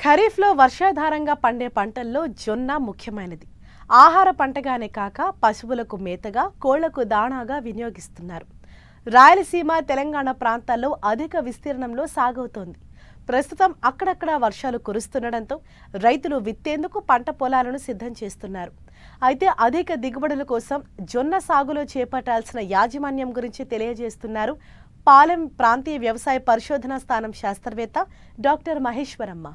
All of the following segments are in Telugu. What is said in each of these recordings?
ఖరీఫ్లో వర్షాధారంగా పండే పంటల్లో జొన్న ముఖ్యమైనది. ఆహార పంటగానే కాక పశువులకు మేతగా కోళ్ళకు దాణాగా వినియోగిస్తున్నారు. రాయలసీమ తెలంగాణ ప్రాంతాల్లో అధిక విస్తీర్ణంలో సాగవుతోంది. ప్రస్తుతం అక్కడక్కడ వర్షాలు కురుస్తుండడంతో రైతులు విత్తేందుకు పంట పొలాలను సిద్ధం చేస్తున్నారు. అయితే అధిక దిగుబడుల కోసం జొన్న సాగులో చేపట్టాల్సిన యాజమాన్యం గురించి తెలియజేస్తున్నారు పాలెం ప్రాంతీయ వ్యవసాయ పరిశోధనా స్థానం శాస్త్రవేత్త డాక్టర్ మహేశ్వరమ్మ.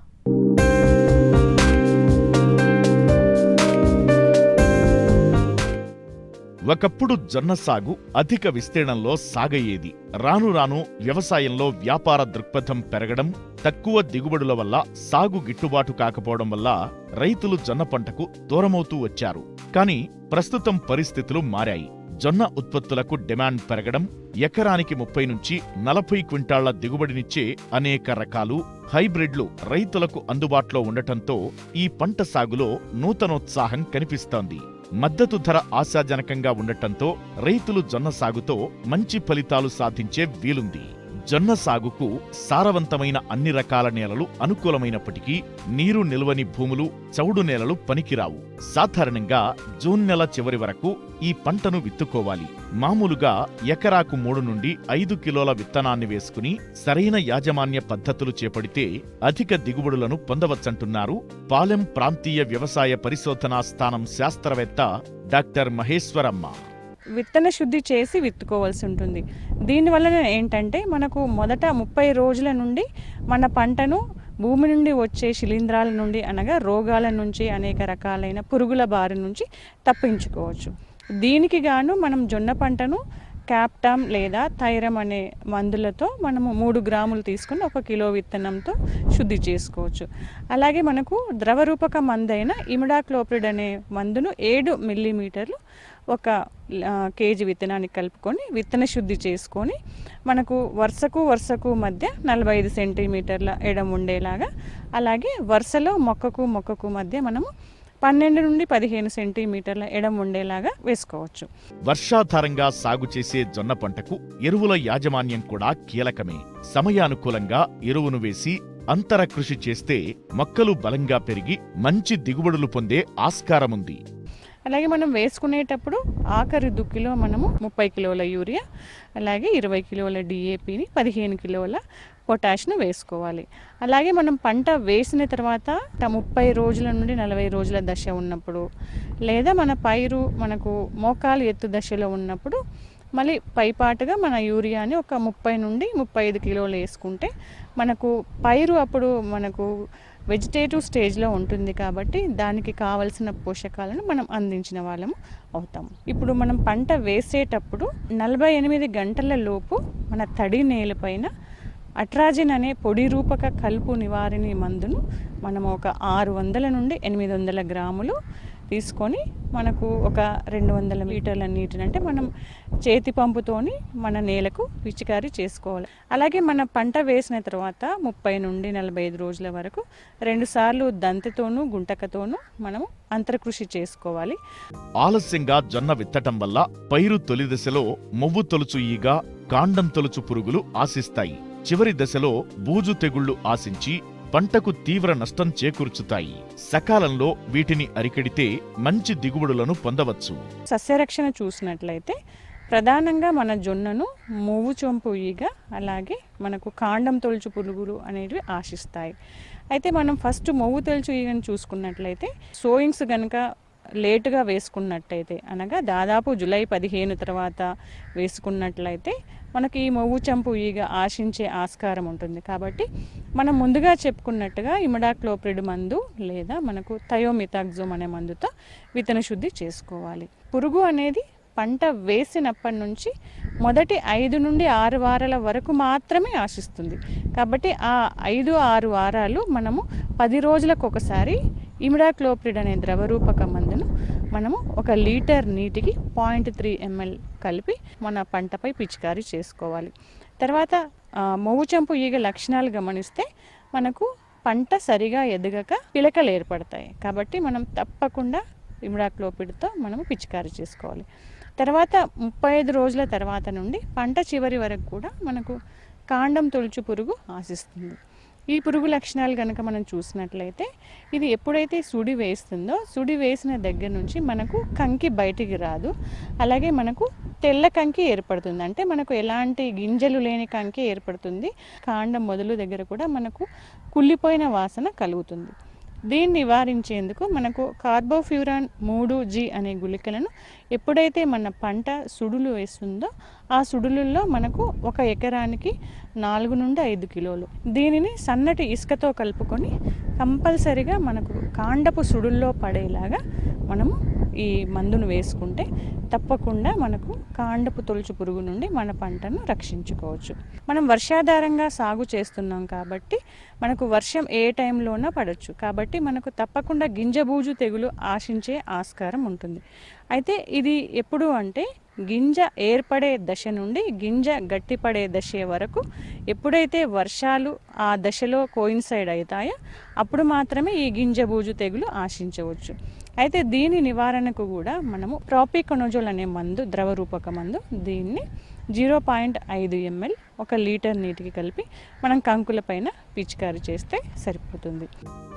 ఒకప్పుడు జొన్న సాగు అధిక విస్తీర్ణంలో సాగయ్యేది. రాను రాను వ్యవసాయంలో వ్యాపార దృక్పథం పెరగడం తక్కువ దిగుబడుల వల్ల సాగు గిట్టుబాటు కాకపోవడం వల్ల రైతులు జొన్న పంటకు దూరమవుతూ వచ్చారు. కానీ ప్రస్తుతం పరిస్థితులు మారాయి. జొన్న ఉత్పత్తులకు డిమాండ్ పెరగడం ఎకరానికి ముప్పై నుంచి నలభై క్వింటాళ్ళ దిగుబడినిచ్చే అనేక రకాలు హైబ్రిడ్లు రైతులకు అందుబాటులో ఉండటంతో ఈ పంట సాగులో నూతనోత్సాహం కనిపిస్తోంది. మద్దతు ధర ఆశాజనకంగా ఉండటంతో రైతులు జొన్న సాగుతో మంచి ఫలితాలు సాధించే వీలుంది. జొన్న సాగుకు సారవంతమైన అన్ని రకాల నేలలు అనుకూలమైనప్పటికీ నీరు నిల్వని భూములు చౌడు నేలలు పనికిరావు. సాధారణంగా జూన్ నెల చివరి వరకు ఈ పంటను విత్తుకోవాలి. మామూలుగా ఎకరాకు మూడు నుండి ఐదు కిలోల విత్తనాన్ని వేసుకుని సరైన యాజమాన్య పద్ధతులు చేపడితే అధిక దిగుబడులను పొందవచ్చంటున్నారు పాలెం ప్రాంతీయ వ్యవసాయ పరిశోధనా స్థానం శాస్త్రవేత్త డాక్టర్ మహేశ్వరమ్మ. విత్తన శుద్ధి చేసి విత్తుకోవాల్సి ఉంటుంది. దీనివల్ల ఏంటంటే మనకు మొదట ముప్పై రోజుల నుండి మన పంటను భూమి నుండి వచ్చే శిలీంధ్రాల నుండి అనగా రోగాల నుంచి అనేక రకాలైన పురుగుల బారి నుంచి తప్పించుకోవచ్చు. దీనికి గాను మనం జొన్న పంటను క్యాప్టామ్ లేదా థైరమ్ అనే మందులతో మనము మూడు గ్రాములు తీసుకుని ఒక కిలో విత్తనంతో శుద్ధి చేసుకోవచ్చు. అలాగే మనకు ద్రవరూపక మందైన ఇమిడాక్లోప్రిడ్ అనే మందును ఏడు మిల్లీమీటర్లు ఒక కేజీ విత్తనానికి కలుపుకొని విత్తన శుద్ధి చేసుకొని మనకు వరుసకు వరుసకు మధ్య నలభై ఐదు సెంటీమీటర్ల ఎడం ఉండేలాగా అలాగే వరుసలో మొక్కకు మొక్కకు మధ్య మనము పన్నెండు నుండి పదిహేను సెంటీమీటర్ల ఎడం ఉండేలాగా వేసుకోవచ్చు. వర్షాధారంగా సాగు చేసే జొన్న పంటకు ఎరువుల యాజమాన్యం కూడా కీలకమే. సమయానుకూలంగా ఎరువును వేసి అంతర కృషి చేస్తే మొక్కలు బలంగా పెరిగి మంచి దిగుబడులు పొందే ఆస్కారముంది. అలాగే మనం వేసుకునేటప్పుడు ఆఖరి దుక్కిలో మనము ముప్పై కిలోల యూరియా అలాగే ఇరవై కిలోల డిఏపిని పదిహేను కిలోల పొటాష్ను వేసుకోవాలి. అలాగే మనం పంట వేసిన తర్వాత ముప్పై రోజుల నుండి నలభై రోజుల దశ ఉన్నప్పుడు లేదా మన పైరు మనకు మోకాలు ఎత్తు దశలో ఉన్నప్పుడు మళ్ళీ పైపాటుగా మన యూరియాని ఒక ముప్పై నుండి ముప్పై ఐదు కిలోలు వేసుకుంటే మనకు పైరు అప్పుడు మనకు వెజిటేటివ్ స్టేజ్లో ఉంటుంది కాబట్టి దానికి కావలసిన పోషకాలను మనం అందించిన వాళ్ళము అవుతాం. ఇప్పుడు మనం పంట వేసేటప్పుడు నలభై ఎనిమిది గంటల లోపు మన తడి నేలపైన అట్రాజిన్ అనే పొడి రూపక కలుపు నివారిణి మందును మనం ఒక ఆరు వందల నుండి ఎనిమిది వందల గ్రాములు తీసుకొని మనకు ఒక రెండు వందల లీటర్ల నీటిని అంటే మనం చేతి పంపుతోని మన నేలకు పిచికారీ చేసుకోవాలి. అలాగే మన పంట వేసిన తర్వాత ముప్పై నుండి నలభై ఐదు రోజుల వరకు రెండుసార్లు దంతతోనూ గుంటకతోనూ మనము అంతరకృషి చేసుకోవాలి. ఆలస్యంగా జొన్న విత్తటం వల్ల పైరు తొలి దశలో మొవ్వు తొలుచు ఈగ కాండం తొలుచు పురుగులు ఆశిస్తాయి. చివరి దశలో బూజు తెగుళ్ళు ఆశించి పంటకు తీవ్ర నష్టం చేకూర్చుతాయి. సకాలంలో వీటిని అరికడితే మంచి దిగుబడులను పొందవచ్చు. సస్యరక్షణ చూసినట్లయితే ప్రధానంగా మన జొన్నను మూవు చొంపు ఈగ అలాగే మనకు కాండం తొలుచు పురుగులు అనేవి ఆశిస్తాయి. అయితే మనం ఫస్ట్ మొవ్వు తొలుచు ఈగను చూసుకున్నట్లయితే సోయింగ్స్ కనుక లేటుగా వేసుకున్నట్టయితే అనగా దాదాపు జూలై పదిహేను తర్వాత వేసుకున్నట్లయితే మనకి ఈ మొవ్వు చంపు ఈగ ఆశించే ఆస్కారం ఉంటుంది. కాబట్టి మనం ముందుగా చెప్పుకున్నట్టుగా ఇమడాక్లోప్రిడ్ మందు లేదా మనకు థయోమిథాక్జోమ్ అనే మందుతో విత్తన శుద్ధి చేసుకోవాలి. పురుగు అనేది పంట వేసినప్పటి నుంచి మొదటి ఐదు నుండి ఆరు వారాల వరకు మాత్రమే ఆశిస్తుంది. కాబట్టి ఆ ఐదు ఆరు వారాలు మనము పది రోజులకు ఒకసారి ఇమిడాక్లోప్రిడ్ అనే ద్రవరూపక మందును మనము ఒక లీటర్ నీటికి పాయింట్ త్రీ ఎంఎల్ కలిపి మన పంటపై పిచికారీ చేసుకోవాలి. తర్వాత ఆ, చంపు ఈగ లక్షణాలు గమనిస్తే మనకు పంట సరిగా ఎదగక పిలకలు ఏర్పడతాయి. కాబట్టి మనం తప్పకుండా ఇమిడాక్లోపిడ్తో మనము పిచికారీ చేసుకోవాలి. తర్వాత ముప్పై ఐదు రోజుల తర్వాత నుండి పంట చివరి వరకు కూడా మనకు కాండం తొలుచు పురుగు ఆశిస్తుంది. ఈ పురుగు లక్షణాలు కనుక మనం చూసినట్లయితే ఇది ఎప్పుడైతే సుడి వేస్తుందో సుడి వేసిన దగ్గర నుంచి మనకు కంకి బయటికి రాదు. అలాగే మనకు తెల్ల కంకి ఏర్పడుతుంది. అంటే మనకు ఎలాంటి గింజలు లేని కంకి ఏర్పడుతుంది. కాండం మొదలు దగ్గర కూడా మనకు కుళ్ళిపోయిన వాసన కలుగుతుంది. దీన్ని నివారించేందుకు మనకు కార్బోఫ్యూరాన్ మూడు జీ అనే గుళికలను ఎప్పుడైతే మన పంట సుడులు వేస్తుందో ఆ సుడులలో మనకు ఒక ఎకరానికి నాలుగు నుండి ఐదు కిలోలు. దీనిని సన్నటి ఇసుకతో కలుపుకొని కంపల్సరిగా మనకు కాండపు సుడుల్లో పడేలాగా మనము ఈ మందును వేసుకుంటే తప్పకుండా మనకు కాండపు తొలుచు పురుగు నుండి మన పంటను రక్షించుకోవచ్చు. మనం వర్షాధారంగా సాగు చేస్తున్నాం కాబట్టి మనకు వర్షం ఏ టైంలోనా పడవచ్చు కాబట్టి మనకు తప్పకుండా గింజబూజు తెగులు ఆశించే ఆస్కారం ఉంటుంది. అయితే ఇది ఎప్పుడు అంటే గింజ ఏర్పడే దశ నుండి గింజ గట్టిపడే దశ వరకు ఎప్పుడైతే వర్షాలు ఆ దశలో కోయిన్సైడ్ అవుతాయో అప్పుడు మాత్రమే ఈ గింజ బూజు తెగులు ఆశించవచ్చు. అయితే దీని నివారణ నివారణకు కూడా మనము ప్రాపికొనోజోల్ అనే మందు ద్రవ రూపక మందు దీన్ని జీరో పాయింట్ ఐదు ఎంఎల్ ఒక లీటర్ నీటికి కలిపి మనం కంకుల పైన పిచికారీ చేస్తే సరిపోతుంది.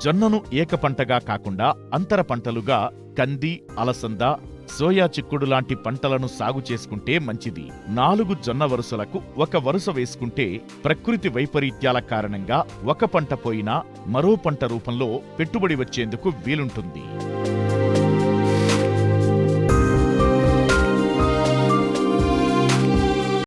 జొన్నను ఏక పంటగా కాకుండా అంతర పంటలుగా కంది అలసంద సోయా చిక్కుడు లాంటి పంటలను సాగు చేసుకుంటే మంచిది. నాలుగు జొన్న వరుసలకు ఒక వరుస వేసుకుంటే ప్రకృతి వైపరీత్యాల కారణంగా ఒక పంట పోయినా మరో పంట రూపంలో పెట్టుబడి వచ్చేందుకు వీలుంటుంది.